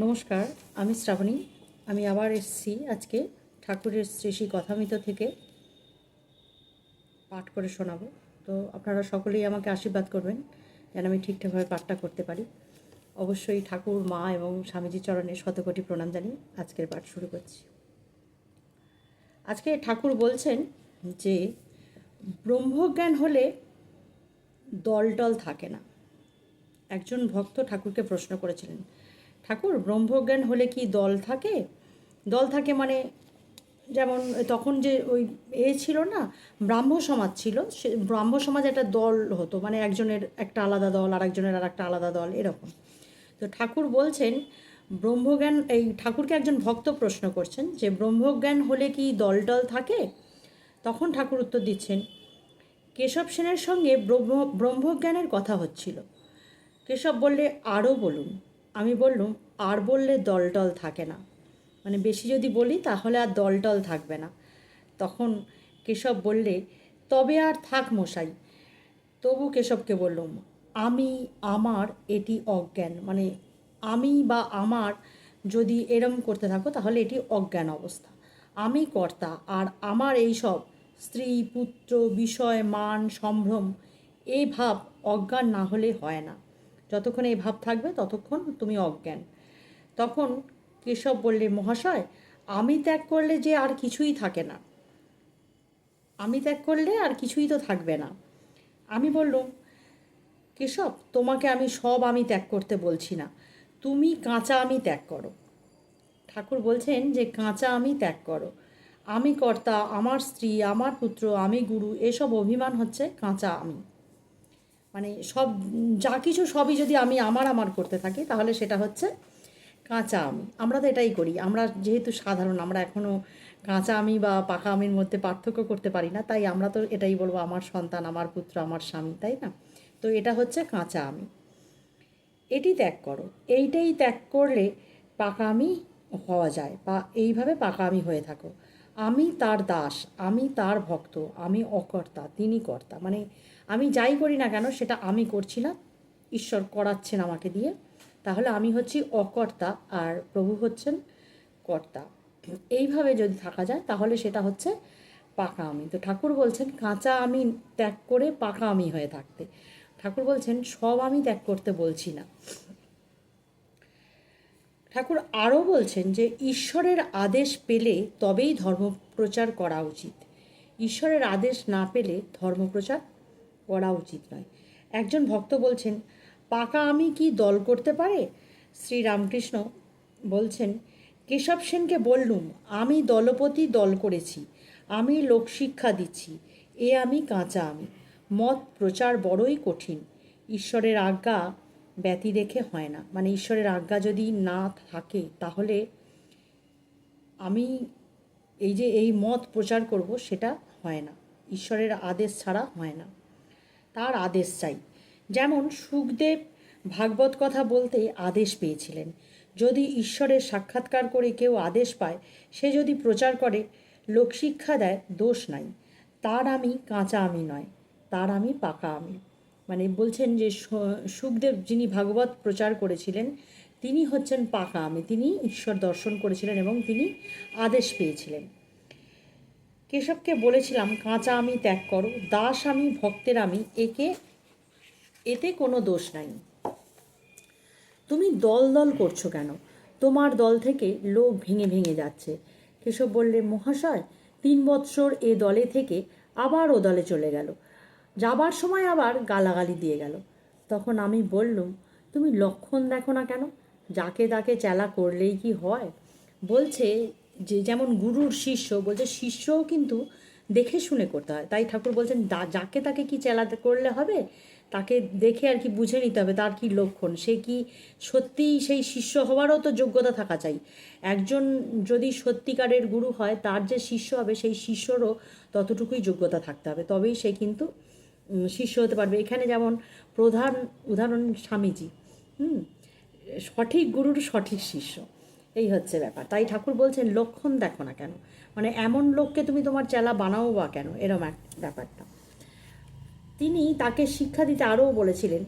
নমস্কার, আমি শ্রাবণী। আমি আবার এসেছি আজকে ঠাকুরের শ্রী শ্রী কথামিত থেকে পাঠ করে শোনাবো। তো আপনারা সকলেই আমাকে আশীর্বাদ করবেন যেন আমি ঠিকঠাকভাবে পাঠটা করতে পারি। অবশ্যই ঠাকুর, মা এবং স্বামীজির চরণে শতকোটি প্রণাম জানিয়ে আজকের পাঠ শুরু করছি। আজকে ঠাকুর বলছেন যে, ব্রহ্মজ্ঞান হলে দলটল থাকে না। একজন ভক্ত ঠাকুরকে প্রশ্ন করেছিলেন ঠাকুর, ব্রহ্মজ্ঞান হলে কি দল থাকে? দল থাকে মানে যেমন তখন যে ওই এ ছিল না, ব্রাহ্ম সমাজ ছিল, সে ব্রাহ্ম সমাজ একটা দল হতো মানে একজনের একটা আলাদা দল আর একজনের আর একটা আলাদা দল, এরকম। তো ঠাকুর বলছেন, ব্রহ্মজ্ঞান, এই ঠাকুরকে একজন ভক্ত প্রশ্ন করছেন যে, ব্রহ্মজ্ঞান হলে কি দল টল থাকে? তখন ঠাকুর উত্তর দিচ্ছেন, কেশব সেনের সঙ্গে ব্রহ্ম, ব্রহ্মজ্ঞানের কথা হচ্ছিল। কেশব বললে আরও বলুন। আমি বললুম, আর বললে দলটল থাকে না। মানে বেশি যদি বলি, তাহলে আর দলটল থাকবে না। তখন কেশব বললে, তবে আর থাক মশাই। তবু কেশবকে বললুম, আমি, আমার এটি অজ্ঞান। মানে আমি বা আমার যদি এরম করতে থাকো, তাহলে এটি অজ্ঞান অবস্থা। আমি কর্তা, আর আমার এই সব স্ত্রী, পুত্র, বিষয়, মান, সম্ভ্রম এই ভাব অজ্ঞান না হলে হয় না। যতক্ষণ এই ভাব থাকবে, ততক্ষণ তুমি অজ্ঞান। তখন কেশব বললে, মহাশয়, আমি ত্যাগ করলে যে আর কিছুই থাকে না। আমি ত্যাগ করলে আর কিছুই তো থাকবে না। আমি বললুম, কেশব, তোমাকে আমি সব আমি ত্যাগ করতে বলছি না। তুমি কাঁচা আমি ত্যাগ করো। ঠাকুর বলছেন যে, কাঁচা আমি ত্যাগ করো। আমি কর্তা, আমার স্ত্রী, আমার পুত্র, আমি গুরু, এসব অভিমান হচ্ছে কাঁচা আমি। মানে সব, যা কিছু সবই যদি আমি আমার আমার করতে থাকি, তাহলে সেটা হচ্ছে কাঁচা আমি। আমরা তো এটাই করি। আমরা যেহেতু সাধারণ, আমরা এখনও কাঁচা আমি বা পাকা আমির মধ্যে পার্থক্য করতে পারি না, তাই আমরা তো এটাই বলব, আমার সন্তান, আমার পুত্র, আমার স্বামী, তাই না? তো এটা হচ্ছে কাঁচা আমি। এটি ত্যাগ করো। এইটাই ত্যাগ করলে পাকা আমি হওয়া যায় বা এইভাবে পাকা আমি হয়ে থাকো। আমি তার দাস, আমি তার ভক্ত, আমি অকর্তা, তিনি কর্তা। মানে আমি যাই করি না কেন, সেটা আমি করছি না। ঈশ্বর করাচ্ছেন আমাকে দিয়ে। তাহলে আমি হচ্ছি অকর্তা আর প্রভু হচ্ছেন কর্তা। এইভাবে যদি থাকা যায়, তাহলে সেটা হচ্ছে পাকা আমি তো ঠাকুর বলছেন, কাঁচা আমি ত্যাগ করে পাকা আমি হয়ে থাকতে। ঠাকুর বলছেন, সব আমি ত্যাগ করতে বলছি না। ঠাকুর আরও বলছেন যে, ঈশ্বরের আদেশ পেলে তবেই ধর্মপ্রচার করা উচিত। ঈশ্বরের আদেশ না পেলে ধর্মপ্রচার করা উচিত নয়। একজন ভক্ত বলছেন, পাকা আমি কি দল করতে পারে? শ্রী রামকৃষ্ণ বলছেন, কেশব সেনকে বললুম, আমি দলপতি দল করেছি, আমি লোকশিক্ষা দিচ্ছি, এ আমি কাঁচা আমি। মত প্রচার বড়ই কঠিন, ঈশ্বরের আজ্ঞা ব্যতি রেখে হয় না। মানে ঈশ্বরের আজ্ঞা যদি না থাকে, তাহলে আমি এই যে এই মত প্রচার করব, সেটা হয় না। ঈশ্বরের আদেশ ছাড়া হয় না। তার আদেশ চাই। যেমন সুখদেব ভাগবত কথা বলতে আদেশ পেয়েছিলেন। যদি ঈশ্বরের সাক্ষাৎকার করে কেউ আদেশ পায়, সে যদি প্রচার করে, লোকশিক্ষা দেয়, দোষ নাই। তার আমি কাঁচা আমি নয়, তার আমি পাকা আমি। মানে বলছেন যে সুখদেব যিনি ভাগবত প্রচার করেছিলেন, তিনি হচ্ছেন পাকা আমি। তিনি ঈশ্বর দর্শন করেছিলেন এবং তিনি আদেশ পেয়েছিলেন। কেশবকে বলেছিলাম, কাঁচা আমি ত্যাগ করো, দাস আমি ভক্তের আমি, একে, এতে কোনো দোষ নাই। তুমি দল দল করছ কেন? তোমার দল থেকে লোক ভেঙে ভেঙে যাচ্ছে। কেশব বললে, মহাশয়, তিন বৎসর এ দলে থেকে আবার ও দলে চলে গেল। যাবার সময় আবার গালাগালি দিয়ে গেল। তখন আমি বললুম, তুমি লক্ষণ দেখো না কেন? যাকে তাকে চেলা করলেই কি হয়? বলছে যে যেমন গুরুর শিষ্য, বলছে শিষ্যও কিন্তু দেখে শুনে করতে হয়। তাই ঠাকুর বলছেন যাকে তাকে কি চেলাতে করলে হবে? তাকে দেখে আর কি বুঝে নিতে হবে, তার কি লক্ষণ? সে কি সত্যিই সেই শিষ্য হওয়ারও তো যোগ্যতা থাকা চাই। একজন যদি সত্যিকারের গুরু হয়, তার যে শিষ্য হবে, সেই শিষ্যরও ততটুকুই যোগ্যতা থাকতে হবে। তবেই সে কিন্তু শিষ্য হতে পারবে। এখানে যেমন প্রধান উদাহরণ স্বামীজি, হুম, সঠিক গুরুর সঠিক শিষ্য। এই হচ্ছে ব্যাপার। তাই ঠাকুর বলছেন, লক্ষণ দেখো না কেন? মানে এমন লোককে তুমি তোমার চেলা বানাও বা কেন? এরম এক ব্যাপারটা। তিনি তাকে শিক্ষা দিতে আরও বলেছিলেন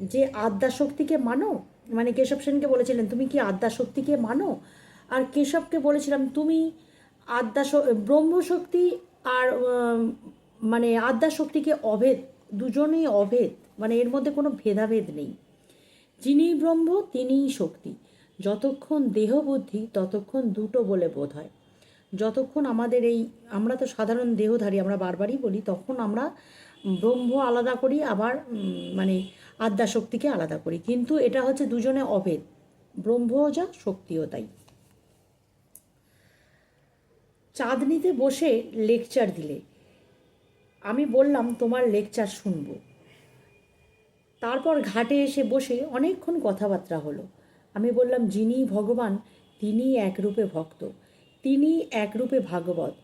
যে, আদ্যাশক্তিকে মানো? মানে কেশব সেনকে বলেছিলেন, তুমি কি আদ্যা শক্তিকে মানো? আর কেশবকে বলেছিলাম, তুমি আদ্যা ব্রহ্মশক্তি আর মানে আদ্যা শক্তিকে অভেদ, দুজনেই অভেদ মানে এর মধ্যে কোনো ভেদাভেদ নেই। যিনি ব্রহ্ম, তিনিই শক্তি। যতক্ষণ দেহ বুদ্ধি ততক্ষণ দুটো বলে বোধ হয়। যতক্ষণ আমাদের এই, আমরা তো সাধারণ দেহধারী, আমরা বারবারই বলি, তখন আমরা ব্রহ্ম আলাদা করি, আবার মানে আদ্যা শক্তিকে আলাদা করি। কিন্তু এটা হচ্ছে দুজনে অভেদ। ব্রহ্মও যা, শক্তিও তাই। চাঁদনিতে বসে লেকচার দিলে। আমি বললাম, তোমার লেকচার শুনব। তারপর ঘাটে এসে বসে অনেকক্ষণ কথাবার্তা হলো। আমি বললাম, যিনি ভগবান তিনি একরূপে ভক্ত। তিনি একরূপে ভাগবত।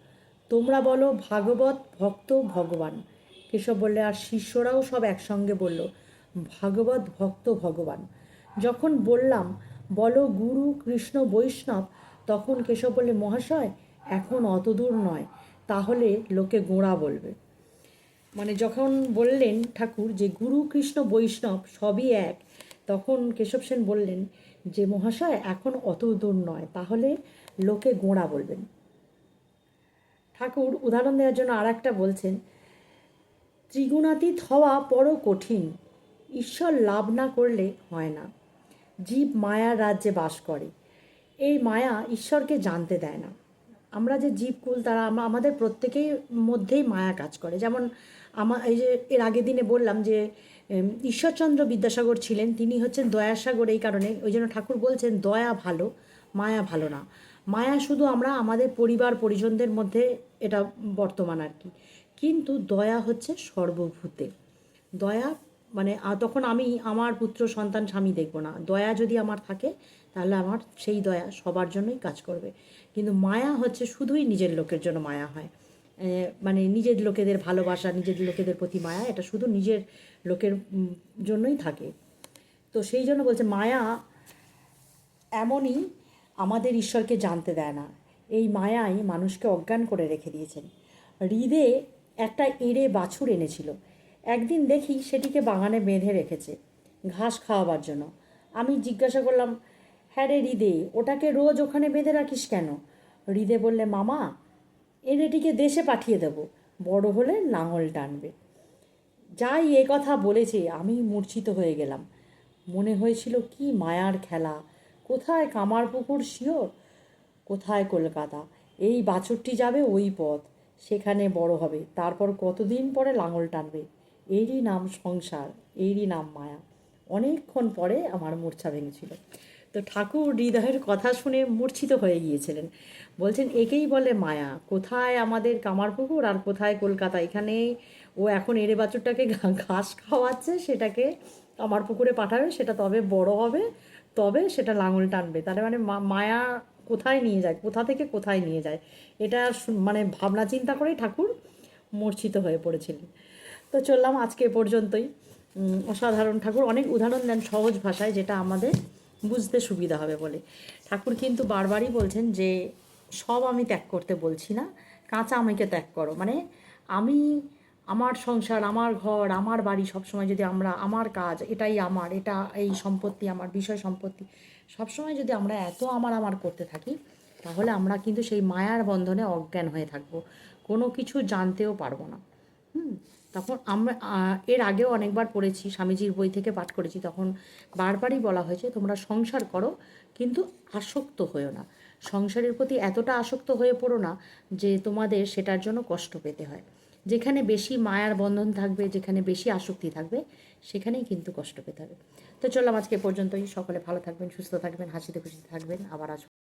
তোমরা বলো, ভাগবত ভক্ত ভগবান? কেশব বললে, আর শিষ্যরাও সব একসঙ্গে বলল, ভাগবত ভক্ত ভগবান। যখন বললাম, বলো, গুরু কৃষ্ণ বৈষ্ণব? তখন কেশব বললে, মহাশয়, এখন অত দূর নয়, তাহলে লোকে গোঁড়া বলবে। মানে যখন বললেন ঠাকুর যে, গুরু কৃষ্ণ বৈষ্ণব সবই এক, তখন কেশব সেন বললেন যে মহাশয় এখন অত দূর নয়, তাহলে লোকে গোঁড়া বলবেন। ঠাকুর উদাহরণ দেওয়ার জন্য আর একটা বলছেন, ত্রিগুণাতীত হওয়া বড় কঠিন, ঈশ্বর লাভ না করলে হয় না। জীব মায়ার রাজ্যে বাস করে, এই মায়া ঈশ্বরকে জানতে দেয় না। আমরা যে জীবকুল, তারা আমাদের প্রত্যেকের মধ্যেই মায়া কাজ করে। যেমন আমার এই যে এর আগের দিনে বললাম যে ঈশ্বরচন্দ্র বিদ্যাসাগর ছিলেন, তিনি হচ্ছেন দয়াসাগর এই কারণে। ওই জন্য ঠাকুর বলছেন, দয়া ভালো, মায়া ভালো না। মায়া শুধু আমরা, আমাদের পরিবার, পরিজনদের মধ্যে এটা বর্তমান আর কি। কিন্তু দয়া হচ্ছে সর্বভূতে। দয়া মানে তখন আমি আমার পুত্র, সন্তান, স্বামী দেখব না। দয়া যদি আমার থাকে, তাহলে আমার সেই দয়া সবার জন্যই কাজ করবে। কিন্তু মায়া হচ্ছে শুধুই নিজের লোকের জন্য মায়া হয়। মানে নিজের লোকেদের ভালোবাসা, নিজের লোকেদের প্রতি মায়া, এটা শুধু নিজের লোকের জন্যই থাকে। তো সেই জন্য বলছে, মায়া এমনই আমাদের ঈশ্বরকে জানতে দেয় না। এই মায়াই মানুষকে অজ্ঞান করে রেখে দিয়েছেন। হৃদে একটা এড়ে বাছুর এনেছিল। একদিন দেখি সেটিকে বাগানে বেঁধে রেখেছে, ঘাস খাওয়াবার জন্য। আমি জিজ্ঞাসা করলাম হ্যাঁ রে হৃদে, ওটাকে রোজ ওখানে বেঁধে রাখিস কেন? হৃদে বললে, মামা এঁড়েটিকে দেশে পাঠিয়ে দেবো, বড় হলে লাঙল টানবে। যাই এ কথা বলেছে, আমি মূর্ছিত হয়ে গেলাম। মনে হয়েছিল, কি মায়ার খেলা। কোথায় কামারপুকুর শিওর? কোথায় কলকাতা? এই বাছুরটি যাবে ওই পথ, সেখানে বড় হবে। তারপর কতদিন পরে লাঙল টানবে? এরই নাম সংসার, এরই নাম মায়া। অনেকক্ষণ পরে আমার মূর্ছা ভেঙেছিল। তো ঠাকুর হৃদয়ের কথা শুনে মূর্ছিত হয়ে গিয়েছিলেন। বলছেন, একেই বলে মায়া। কোথায় আমাদের কামারপুকুর আর কোথায় কলকাতা? এখানে ও এখন এড়ে বাছুরটাকে ঘাস খাওয়াচ্ছে, সেটাকে কামার পুকুরে পাঠাবে, সেটা তবে বড় হবে, তবে সেটা লাঙল টানবে। তার মানে মায়া কোথায় নিয়ে যায়? কোথা থেকে কোথায় নিয়ে যায়? এটা মানে ভাবনা চিন্তা করেই ঠাকুর মূর্ছিত হয়ে পড়েছিলেন। তো চললাম আজকে পর্যন্তই। অসাধারণ ঠাকুর। অনেক উদাহরণ দেন সহজ ভাষায়, যেটা আমাদের বুঝতে সুবিধা হবে বলে। ঠাকুর কিন্তু বারবারই বলছেন যে, সব আমি ত্যাগ করতে বলছি না, কাঁচা আমাকে ত্যাগ করো। মানে আমি আমার সংসার, আমার ঘর, আমার বাড়ি সবসময় যদি আমরা, আমার কাজ, এটাই আমার, এটা এই সম্পত্তি, আমার বিষয় সম্পত্তি, সবসময় যদি আমরা এত আমার আমার করতে থাকি, তাহলে আমরা কিন্তু সেই মায়ার বন্ধনে অজ্ঞান হয়ে থাকব। কোনো কিছু জানতেও পারব না। হুম? তখন আমরা এর আগেও অনেকবার পড়েছি, স্বামীজির বই থেকে পাঠ করেছি, তখন বারবারই বলা হয়েছে, তোমরা সংসার করো, কিন্তু আসক্ত হয়েও না। সংসারের প্রতি এতটা আসক্ত হয়ে পড়ো না যে তোমাদের সেটার জন্য কষ্ট পেতে হয়। যেখানে বেশি মায়ার বন্ধন থাকবে, যেখানে বেশি আসক্তি থাকবে, সেখানেই কিন্তু কষ্ট পেতে হবে। তো চললাম আজকে পর্যন্তই। সকলে ভালো থাকবেন, সুস্থ থাকবেন, হাসিতে খুশিতে থাকবেন। আবার আসব।